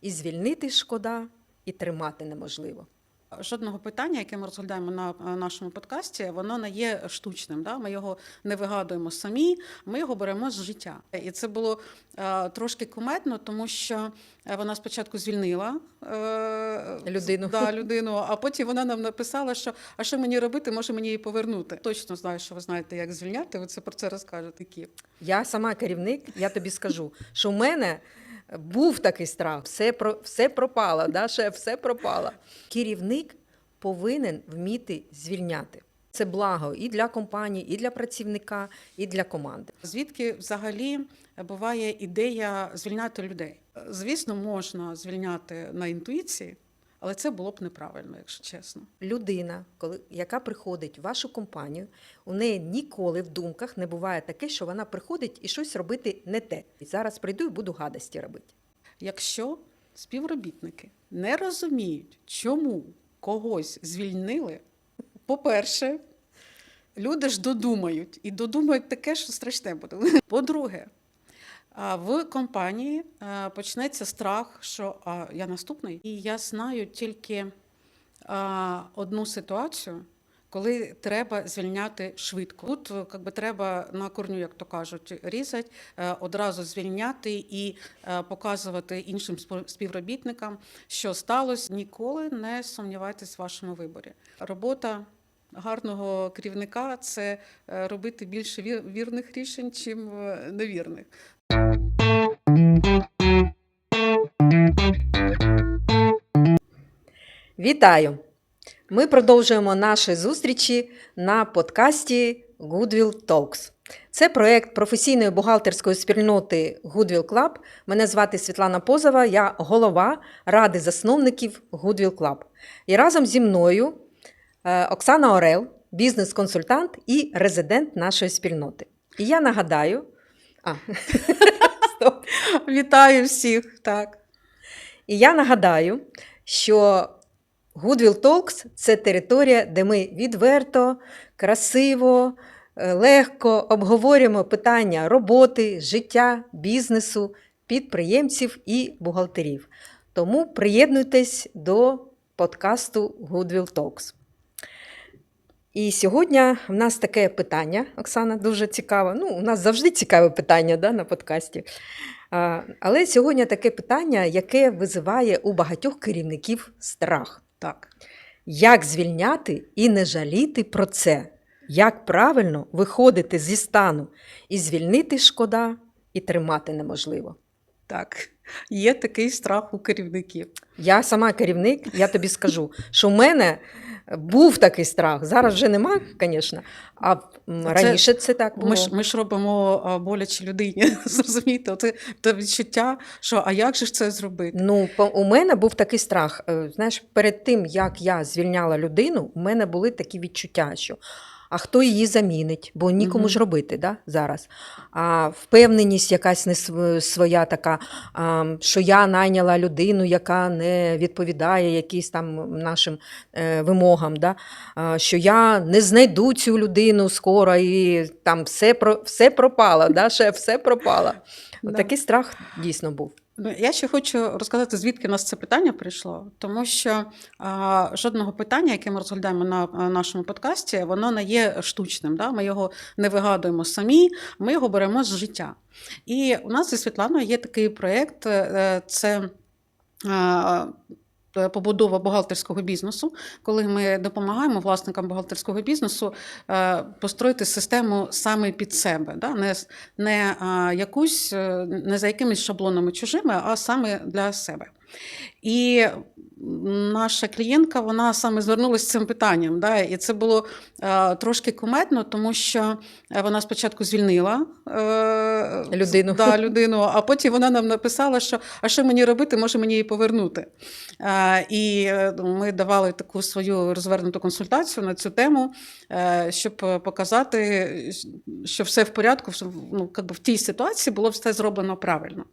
І звільнити шкода, і тримати неможливо. Жодного питання, яке ми розглядаємо на е, нашому подкасті, воно не є штучним. Да? Ми його не вигадуємо самі, ми його беремо з життя. І це було е, трошки кумедно, тому що е, вона спочатку звільнила е, Людину. Да, людину, а потім вона нам написала, що а що мені робити, може мені її повернути. Точно знаю, що ви знаєте, як звільняти. Ви це про це розкажете. Які. Я сама керівник, я тобі скажу, що в мене був такий страх, все, про, все пропало, да, шеф, все пропало. Керівник повинен вміти звільняти. Це благо і для компанії, і для працівника, і для команди. Звідки взагалі буває ідея звільняти людей? Звісно, можна звільняти на інтуїції, але це було б неправильно, якщо чесно. Людина, коли, яка приходить в вашу компанію, у неї ніколи в думках не буває таке, що вона приходить і щось робити не те. І зараз прийду і буду гадості робити. Якщо співробітники не розуміють, чому когось звільнили, по-перше, люди ж додумають і додумають таке, що страшне буде. По-друге, в компанії почнеться страх, що а, я наступний, і я знаю тільки а, одну ситуацію. Коли треба звільняти швидко, тут е, как би, треба на корню, як то кажуть, різати, е, одразу звільняти і е, показувати іншим співробітникам, що сталося. Ніколи не сумнівайтесь в вашому виборі. Робота гарного керівника це е, робити більше вір- вірних рішень, чим е, невірних. Вітаю! Ми продовжуємо наші зустрічі на подкасті Goodwill Talks. Це проєкт професійної бухгалтерської спільноти Goodwill Club. Мене звати Світлана Позова, я голова ради засновників Goodwill Club. І разом зі мною е, Оксана Орел, бізнес-консультант і резидент нашої спільноти. І я нагадаю. А, стоп. Вітаю всіх! Так. І я нагадаю, що Goodwill Talks – це територія, де ми відверто, красиво, е, легко обговорюємо питання роботи, життя, бізнесу, підприємців і бухгалтерів. Тому приєднуйтесь до подкасту Goodwill Talks. І сьогодні в нас таке питання, Оксана, дуже цікаве. Ну, у нас завжди цікаве питання да, на подкасті. А, Але сьогодні таке питання, яке визиває у багатьох керівників страх. Так. Як звільняти і не жаліти про це? Як правильно виходити зі стану і звільнити шкода, і тримати неможливо? Так, є такий страх у керівників. Я сама керівник, я тобі скажу, що в мене був такий страх. Зараз вже нема, звісно. А раніше Це- це так було. Ми ж, ми ж робимо боляче людині. Зрозумієте, це те відчуття, що а як же ж це зробити? Ну, у мене був такий страх. Е, Знаєш, перед тим, як я звільняла людину, у мене були такі відчуття, що а хто її замінить, бо нікому ж робити да, зараз. А впевненість якась не своя така, а, що я найняла людину, яка не відповідає якимсь там нашим е, вимогам, да, а, що я не знайду цю людину скоро і там все, про, все пропало, да, шеф, все пропало. Такий страх дійсно був. Ну, Я ще хочу розказати, звідки нас це питання прийшло, тому що а, жодного питання, яке ми розглядаємо на а, нашому подкасті, воно не є штучним. Да? Ми його не вигадуємо самі, ми його беремо з життя. І у нас зі Світланою є такий проєкт, е, це. А, Побудова бухгалтерського бізнесу, коли ми допомагаємо власникам бухгалтерського бізнесу е, построїти систему саме під себе, да? не, не якусь е, не за якимись шаблонами чужими, а саме для себе. І наша клієнтка вона саме звернулася з цим питанням. Да? І це було е, трошки кумедно, тому що е, вона спочатку звільнила е, Людину. Да, людину, а потім вона нам написала, що а що мені робити, може мені її повернути. Е, і е, ми давали таку свою розвернуту консультацію на цю тему, е, щоб показати, що все в порядку, що, ну, в тій ситуації було все зроблено правильно.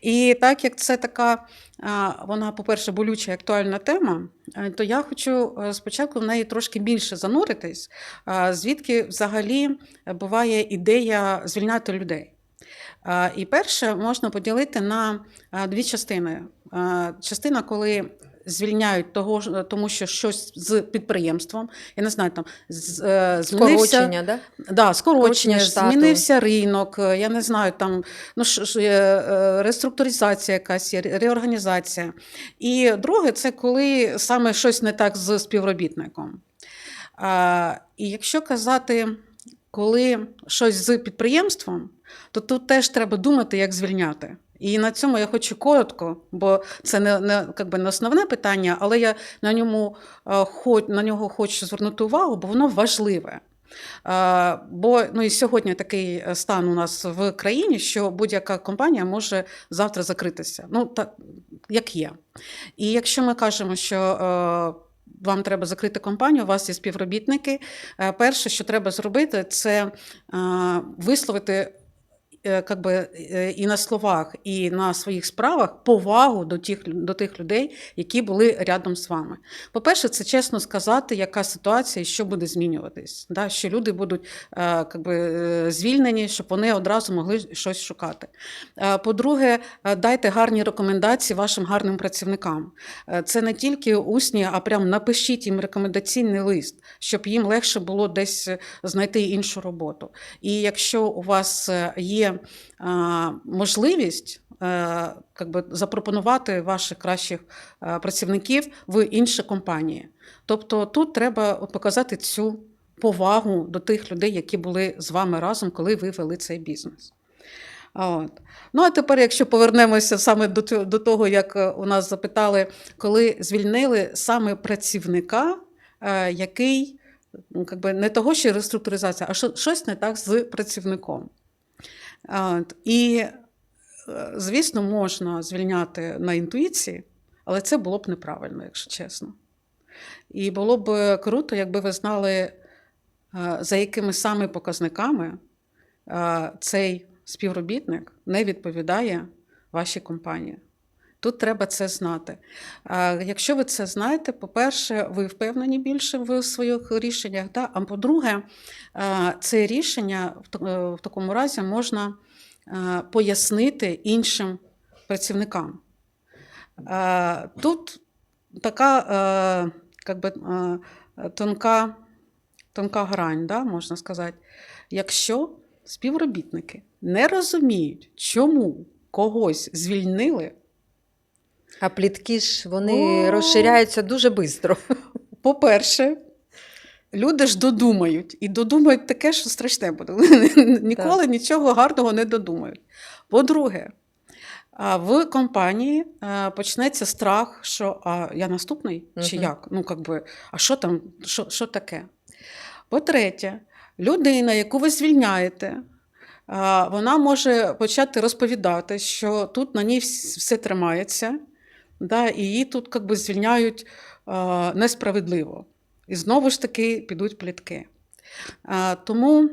І так як це така, а, вона, по-перше, болюча і актуальна тема, е, то я хочу е, спочатку в неї трошки більше зануритись, звідки взагалі буває ідея звільняти людей. І перше можна поділити на дві частини. Частина, коли звільняють того, ж- тому що щось з підприємством, я не знаю, там з- е, змінився, Скорочення, да? Да, скорочення, Скорочення змінився ринок, е, я не знаю, там ну, ш- ш- е, е, реструктуризація якась, є, реорганізація. І друге, це коли саме щось не так з співробітником. А, і якщо казати, коли щось з підприємством, то тут теж треба думати, як звільняти. І на цьому я хочу коротко, бо це не, не, как би не основне питання, але я на, ньому, е, хоч, на нього хочу звернути увагу, бо воно важливе. Е, Бо ну, і сьогодні такий е, стан у нас в країні, що будь-яка компанія може завтра закритися. Ну, так, як є. І якщо ми кажемо, що вам треба закрити компанію, у вас є співробітники, перше, що треба зробити, це висловити. Е, Как би е, і на словах, і на своїх справах повагу до тих, до тих людей, які були рядом з вами. По-перше, це чесно сказати, яка ситуація і що буде змінюватись. Да? Що люди будуть е, би, звільнені, щоб вони одразу могли щось шукати. По-друге, дайте гарні рекомендації вашим гарним працівникам. Це не тільки усні, а прям напишіть їм рекомендаційний лист, щоб їм легше було десь знайти іншу роботу. І якщо у вас е, можливість е, би, запропонувати ваших кращих е, працівників в інші компанії. Тобто тут треба показати цю повагу до тих людей, які були з вами разом, коли ви вели цей бізнес. От. Ну, а тепер, якщо повернемося саме до, до того, як е, у нас запитали, коли звільнили саме працівника, який ну, как би, не того, що реструктуризація, а що, щось не так з працівником. І, е, звісно, можна звільняти на інтуїції, але це було б неправильно, якщо чесно. І було б круто, якби ви знали, е, за якими саме показниками е, цей співробітник не відповідає вашій компанії. Тут треба це знати. Е, Якщо ви це знаєте, по-перше, ви впевнені більше в своїх рішеннях. Да? А по-друге, це рішення е, в такому разі можна пояснити іншим працівникам. Тут така е, как би, е, тонка, тонка грань, да, можна сказати. Якщо співробітники не розуміють, чому когось звільнили, А плітки ж вони О. розширяються дуже швидко. по-перше, люди ж додумають і додумають таке, що страшне буде. Ніколи нічого гарного не додумають. По-друге, в компанії почнеться страх, що а я наступний чи Мгм. як? Ну, как би, а що там, що, що таке? По-третє, людина, яку ви звільняєте, вона може почати розповідати, що тут на ній все тримається, да, і її тут как би, звільняють а, несправедливо. І знову ж таки підуть плітки. А, Тому,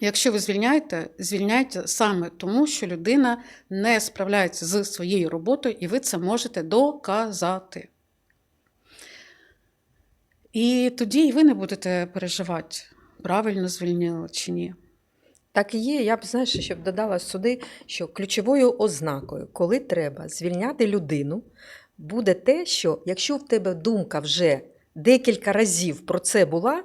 якщо ви звільняєте, звільняйте саме тому, що людина не справляється з своєю роботою, і ви це можете доказати. І тоді і ви не будете переживати, правильно звільнили чи ні. Так і є. Я б знаєш, щоб додала сюди, що ключовою ознакою, коли треба звільняти людину, буде те, що якщо в тебе думка вже декілька разів про це була,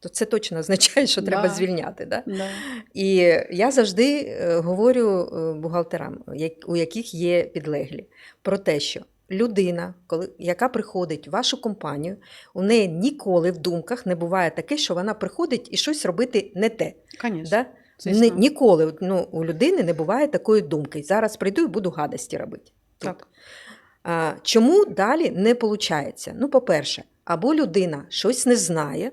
то це точно означає, що треба Да. звільняти. Да? Да. І я завжди е, говорю е, бухгалтерам, у яких є підлеглі, про те, що людина, коли, яка приходить в вашу компанію, у неї ніколи в думках не буває таке, що вона приходить і щось робити не те. Конечно. Да? Ні, ніколи ну, у людини не буває такої думки. Зараз прийду і буду гадості робити. тут. Так. А, чому далі не виходить? Ну, по-перше, або людина щось не знає,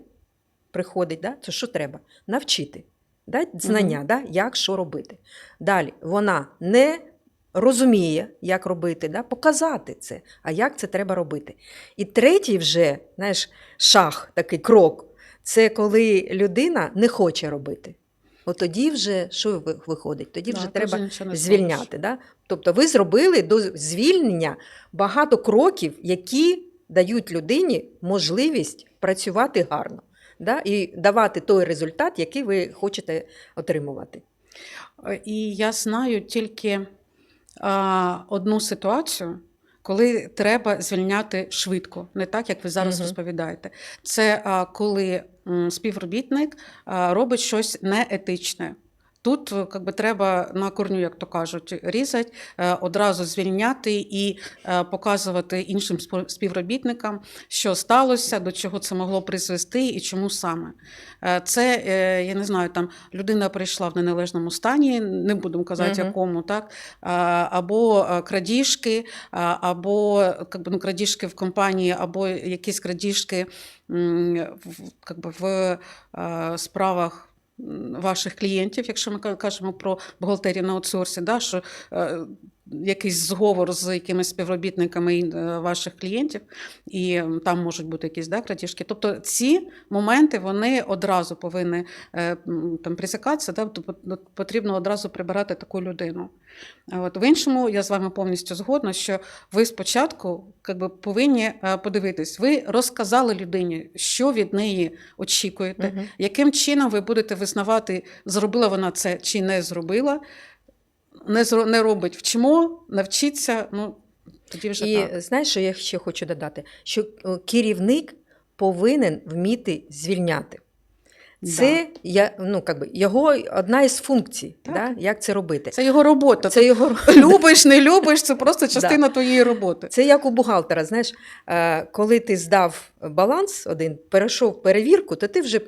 приходить, да? це що треба? Навчити. Дати знання, да? як що робити. Далі вона не розуміє, як робити, да? показати це, а як це треба робити. І третій вже знаєш, шаг, такий крок, це коли людина не хоче робити. От тоді вже що виходить? Тоді вже тут треба звільняти. Да? Тобто ви зробили до звільнення багато кроків, які дають людині можливість працювати гарно да? і давати той результат, який ви хочете отримувати. Е, І я знаю тільки а, одну ситуацію, коли треба звільняти швидко, не так, як ви зараз Мгм. розповідаєте. Це а, коли співробітник робить щось неетичне. Тут е, как би, треба на корню, як то кажуть, різати, е, одразу звільняти і е, показувати іншим співробітникам, що сталося, до чого це могло призвести і чому саме. Це, я не знаю, там людина прийшла в неналежному стані, не будемо казати, Мгм. якому, так? Або крадіжки, або как би, ну, крадіжки в компанії, або якісь крадіжки м, в, как би, в справах ваших клієнтів, якщо ми кажемо про бухгалтерію на аутсорсі, да, що е, якийсь зговор з якимись співробітниками е, ваших клієнтів, і там можуть бути якісь да, крадіжки. Тобто ці моменти вони одразу повинні е, там, присікатися, да, тобто потрібно одразу прибирати таку людину. От, в іншому я з вами повністю згодна, що ви спочатку как би, повинні е, подивитись, ви розказали людині, що від неї очікуєте, Мгм. яким чином ви будете визнавати, зробила вона це чи не зробила, не, зро- не робить, вчимо, навчиться. Ну, тоді вже І так. знаєш, що я ще хочу додати? Що е, керівник повинен вміти звільняти. Це я, ну, как би, його одна із функцій, Так. да? як це робити. Це його робота. Це його Любиш, не любиш, це просто частина твоєї роботи. Це як у бухгалтера. Знаєш, е, коли ти здав баланс один, перейшов перевірку, то ти вже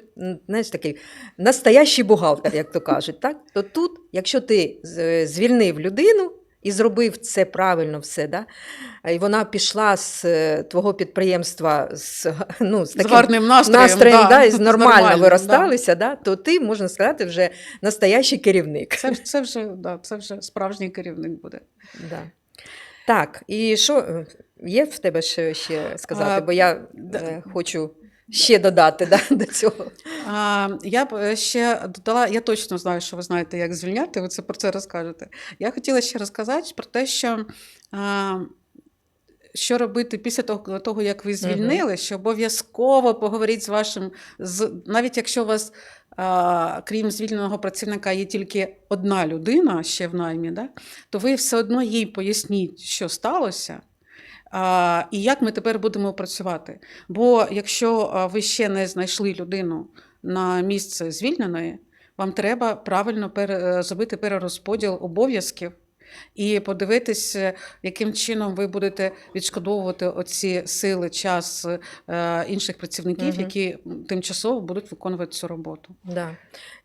знаєш, такий настоящий бухгалтер, як то кажуть. Так? То тут, якщо ти звільнив людину і зробив це правильно все, да? і вона пішла з е, твого підприємства з, ну, з З таким гарним настроєм. настроєм, да, да, і нормально виросталися, да, то ти, можна сказати, вже настоящий керівник. Це, це, вже, да, це вже справжній керівник буде. Да. Так, і що е, є в тебе ще, ще сказати? А, Бо я да. е, хочу ще додати да, до цього. А, я б е, ще додала, я точно знаю, що ви знаєте, як звільняти, ви це про це розкажете. Я хотіла ще розказати про те, що. А, що робити після того, того, як ви звільнили, що обов'язково поговоріть з вашим, з, навіть якщо у вас, а, крім звільненого працівника, є тільки одна людина ще в наймі, да, то ви все одно їй поясніть, що сталося. І як ми тепер будемо працювати? Бо якщо ви ще не знайшли людину на місце звільненої, вам треба правильно пере, зробити перерозподіл обов'язків і подивитись, е, яким чином ви будете відшкодовувати оці сили, час е, інших працівників, Мгм. які тимчасово будуть виконувати цю роботу. Да.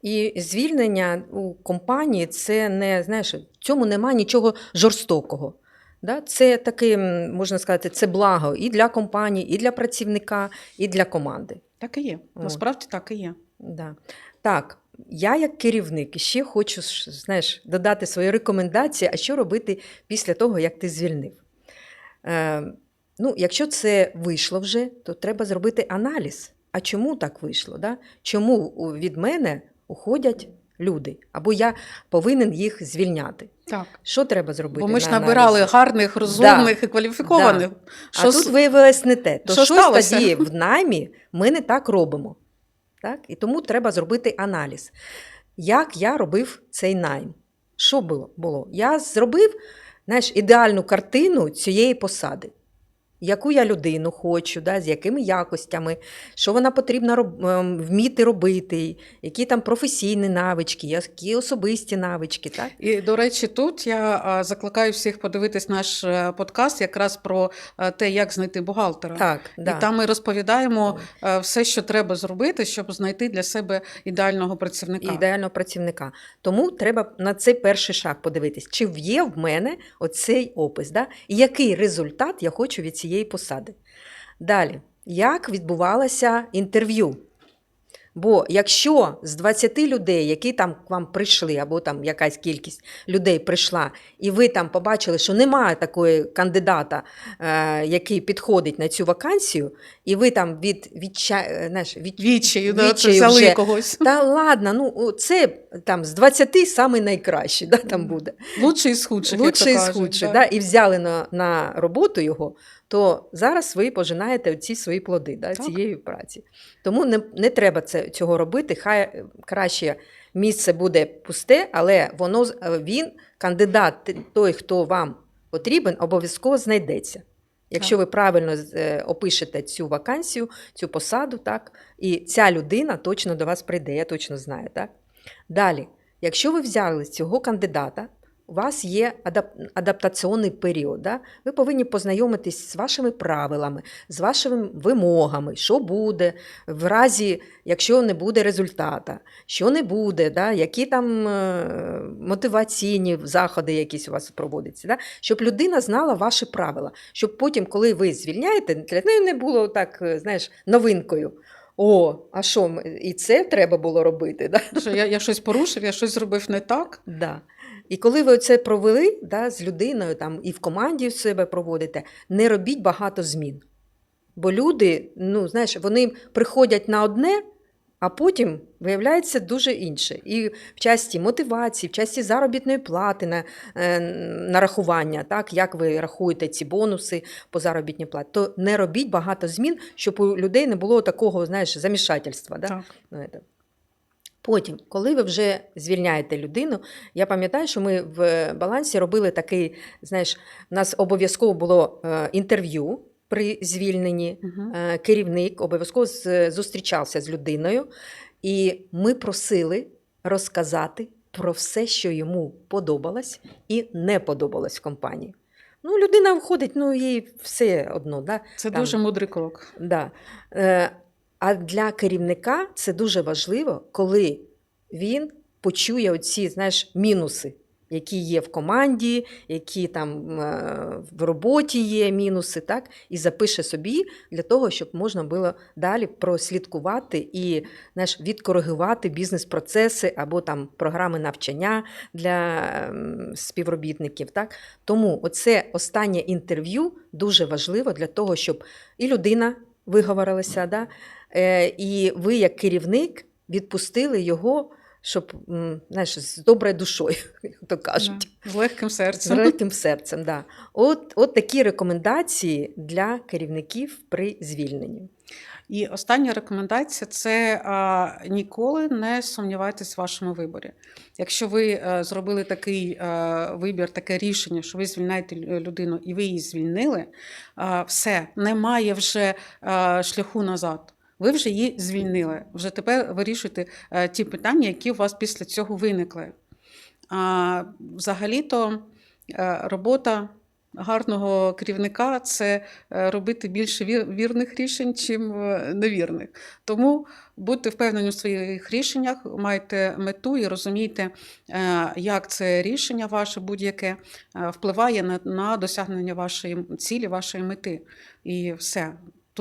І звільнення у компанії це не, знаєш, в цьому немає нічого жорстокого. Да? Це таке, можна сказати, це благо і для компанії, і для працівника, і для команди. Так і є. От. Насправді так і є. Да. Так, я як керівник ще хочу знаєш, додати свої рекомендації, а що робити після того, як ти звільнив. Е, ну, якщо це вийшло вже, то треба зробити аналіз. А чому так вийшло? Да? Чому від мене уходять люди? Або я повинен їх звільняти. Так. Що треба зробити? Бо ми ж на набирали аналізі? гарних, розумних і кваліфікованих. А тут виявилось не те. То що щось сталося? тоді в наймі ми не так робимо. Так? І тому треба зробити аналіз. Як я робив цей найм? Що було? було? Я зробив знаєш, ідеальну картину цієї посади. Яку я людину хочу, да, з якими якостями, що вона потрібно роб, ем, вміти робити, які там професійні навички, які особисті навички. Так? І, до речі, тут я закликаю всіх подивитись наш е, подкаст якраз про е, те, як знайти бухгалтера. Так, да. І там ми розповідаємо е, все, що треба зробити, щоб знайти для себе ідеального працівника. ідеального працівника. Тому треба на цей перший шаг подивитись, чи є в мене оцей опис, да? і який результат я хочу від цієї посади. Далі, як відбувалося інтерв'ю? Бо якщо з 20 людей, які там к вам прийшли, або там якась кількість людей прийшла, і ви там побачили, що немає такої кандидата, е, який підходить на цю вакансію, і ви там від, відча... е, знаєш, від... Відчаю, да, відчаю взяли вже когось. Та ладно, ну це там з 20 самий найкращий, да, там буде. Лучший з худших. Лучший як з худших, да. да, і взяли на, на роботу його, то зараз ви пожинаєте ці свої плоди да, Так. цієї праці. Тому не, не треба це цього робити. Хай е, краще місце буде пусте, але воно е, він, кандидат, той, хто вам потрібен, обов'язково знайдеться. Якщо ви правильно е, опишете цю вакансію, цю посаду, так, і ця людина точно до вас прийде, я точно знаю. Так? Далі, якщо ви взяли цього кандидата, у вас є адап- адаптаційний період. Да? Ви повинні познайомитись з вашими правилами, з вашими вимогами, що буде в разі, якщо не буде результата, що не буде, да? які там е, мотиваційні заходи якісь у вас проводяться, да? щоб людина знала ваші правила, щоб потім, коли ви звільняєте, для неї не було так, е, знаєш, новинкою. О, а що, і це треба було робити? Да? Що я, я щось порушив, я щось зробив не так. Да. І коли ви це провели да, з людиною там, і в команді в себе проводите, не робіть багато змін. Бо люди, ну, знаєш, вони приходять на одне, а потім виявляється дуже інше. І в часті мотивації, в часті заробітної плати на е, нарахування, так, як ви рахуєте ці бонуси по заробітній платі, то не робіть багато змін, щоб у людей не було такого, знаєш, замішательства. Да? Так. Ну. Потім, коли ви вже звільняєте людину, я пам'ятаю, що ми в балансі робили такий, знаєш, у нас обов'язково було е, інтерв'ю при звільненні. Угу. Керівник обов'язково зустрічався з людиною, і ми просили розказати про все, що йому подобалось і не подобалось в компанії. Ну, людина входить, ну їй все одно. Да? Це Там. дуже мудрий крок. Да. Е, а для керівника це дуже важливо, коли він почує оці знаєш, мінуси, які є в команді, які там е, в роботі є мінуси, так? і запише собі для того, щоб можна було далі прослідкувати і знаєш, відкоригувати бізнес-процеси або там програми навчання для ем, співробітників. Так? Тому оце останнє інтерв'ю дуже важливо для того, щоб і людина виговорилася, да? е, і ви, як керівник, відпустили його, щоб знаєш, з доброю душою, як то кажуть. Да. З легким серцем. З легким серцем, да. От, от такі рекомендації для керівників при звільненні. І остання рекомендація це а, ніколи не сумнівайтесь в вашому виборі. Якщо ви е, зробили такий е, вибір, таке рішення, що ви звільняєте людину і ви її звільнили, а, все, немає вже е, шляху назад. Ви вже її звільнили. Вже тепер вирішуйте е, ті питання, які у вас після цього виникли. А, взагалі-то е, робота гарного керівника це е, робити більше вірних рішень, чим невірних. Тому будьте впевнені у своїх рішеннях, майте мету і розумійте, як це рішення ваше будь-яке впливає на, на досягнення вашої цілі, вашої мети. І все.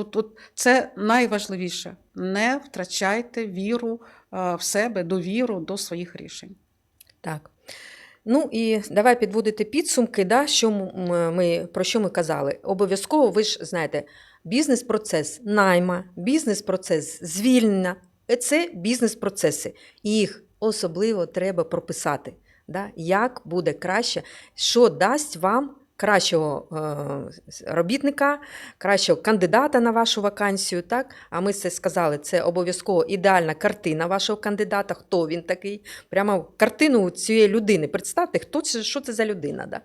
Тут, тут це найважливіше. Не втрачайте віру е, в себе, довіру до своїх рішень. Так. Ну і давай підводити підсумки, да, що ми, про що ми казали. Обов'язково, ви ж знаєте, бізнес-процес найма, бізнес-процес звільнення це бізнес-процеси. І їх особливо треба прописати, да, як буде краще, що дасть вам кращого е, робітника, кращого кандидата на вашу вакансію. Так? А ми це сказали, це обов'язково ідеальна картина вашого кандидата, хто він такий, прямо картину цієї людини. Представте, хто це, що це за людина, да?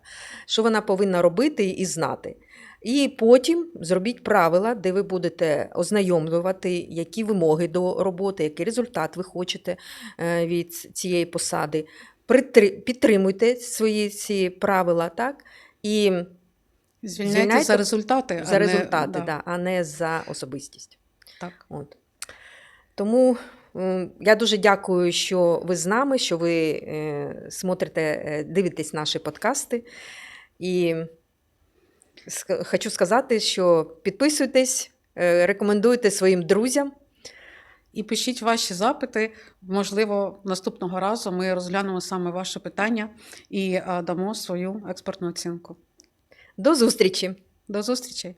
що вона повинна робити і знати. І потім зробіть правила, де ви будете ознайомлювати, які вимоги до роботи, який результат ви хочете е, від цієї посади. Підтримуйте свої ці правила, так? І Звільняйте, Звільняйте за результати. а за не- результати, да, да, а не за особистість. так. От. Тому я дуже дякую, що ви з нами, що ви е, смотрите, е, дивитесь наші подкасти. І ск- хочу сказати, що підписуйтесь, е, рекомендуйте своїм друзям. І пишіть ваші запити. Можливо, наступного разу ми розглянемо саме ваше питання і дамо свою експертну оцінку. До зустрічі! До зустрічі!